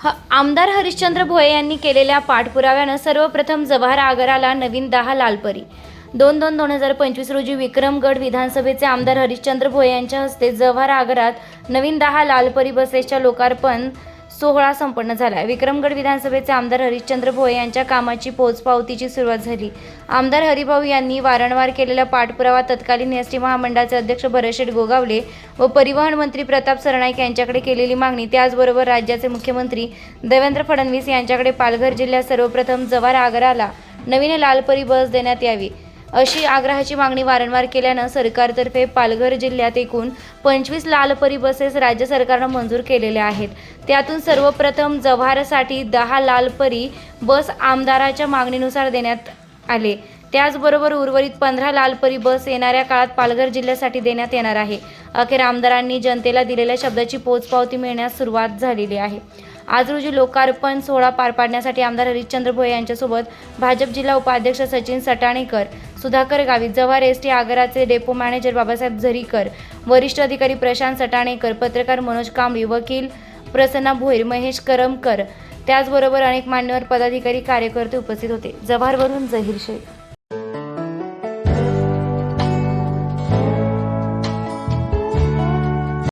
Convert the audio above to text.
ह आमदार हरिश्चंद्र भोये यांनी केलेल्या पाठपुराव्यानं सर्वप्रथम जवाहर आगाराला नवीन दहा लालपरी. दोन दोन दोन हजार पंचवीस रोजी विक्रमगड विधानसभेचे आमदार हरिश्चंद्र भोये यांच्या हस्ते जव्हार आगारात नवीन दहा लालपरी बसेसच्या लोकार्पण सोहळा संपन्न झाला. विक्रमगड विधानसभेचे आमदार हरिश्चंद्र भोये यांच्या कामाची पोचपावतीची सुरुवात झाली. आमदार हरिभाऊ यांनी वारंवार केलेला पाठपुरावा तत्कालीन एस टी महामंडळाचे अध्यक्ष भरतशेठ गोगावले व परिवहन मंत्री प्रताप सरनाईक यांच्याकडे केलेली मागणी त्याचबरोबर राज्याचे मुख्यमंत्री देवेंद्र फडणवीस यांच्याकडे पालघर जिल्ह्यात सर्वप्रथम जव्हार आगाराला नवीन लालपरी बस देण्यात यावी. अशी आग्रहाची मागणी वारंवार केल्यानं सरकारतर्फे पालघर जिल्ह्यात एकूण पंचवीस लालपरी बसेस राज्य सरकारनं मंजूर केलेल्या आहेत. त्यातून सर्वप्रथम जव्हारसाठी दहा लालपरी बस आमदाराच्या मागणीनुसार देण्यात आले. त्याचबरोबर उर्वरित पंधरा लालपरी बस येणाऱ्या काळात पालघर जिल्ह्यासाठी देण्यात येणार आहे. अखेर आमदारांनी जनतेला दिलेल्या शब्दाची पोचपावती मिळण्यास सुरुवात झालेली आहे. आज रोजी लोकार्पण सोहळा पार पाडण्यासाठी आमदार हरिश्चंद्र भोये यांच्यासोबत भाजप जिल्हा उपाध्यक्ष सचिन सटाणेकर सुधाकर गावित जव्हार एस टी आगाराचे डेपो मॅनेजर बाबासाहेब झरीकर वरिष्ठ अधिकारी प्रशांत सटाणेकर पत्रकार मनोज कांबळी वकील प्रसन्ना भोईर महेश करमकर त्याचबरोबर अनेक मान्यवर पदाधिकारी कार्यकर्ते उपस्थित होते. जव्हारवरून जहीर शेख.